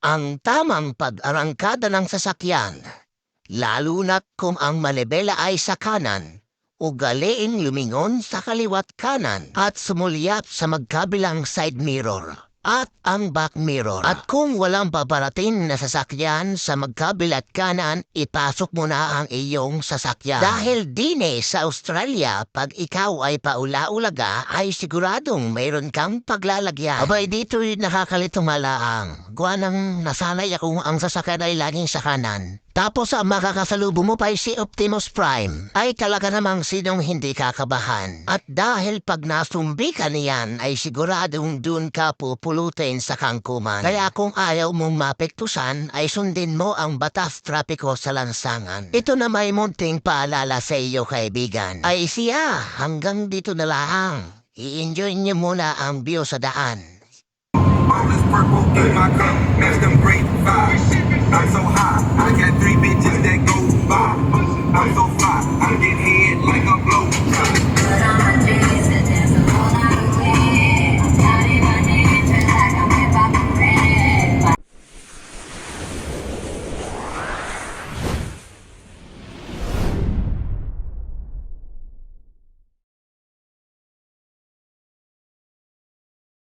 ang tamang pag-arangkada ng sasakyan, lalo na kung ang manibela ay sa kanan, ugaliin lumingon sa kaliwat kanan at sumulyap sa magkabilang side mirror at ang back mirror. At kung walang paparating na sasakyan sa magkabilat kanan, ipasok mo na ang iyong sasakyan. Dahil dine sa Australia, pag ikaw ay paula-ulaga, ay siguradong mayroon kang paglalagyan. Abay, dito'y nakakalitong malaang. Gawa nang nasanay akong ang sasakyan ay laging sa kanan. Tapos ang makakasalubo mo pa si Optimus Prime, ay talaga namang sinong hindi kakabahan. At dahil pag nasumbi ka niyan, ay siguradong dun ka pupulutin sa kangkuman. Kaya kung ayaw mong mapektusan, ay sundin mo ang batas trapiko sa lansangan. Ito na may munting paalala sa iyo kaibigan. Ay siya, hanggang dito na lang. I-enjoy niyo muna ang view sa daan. This purple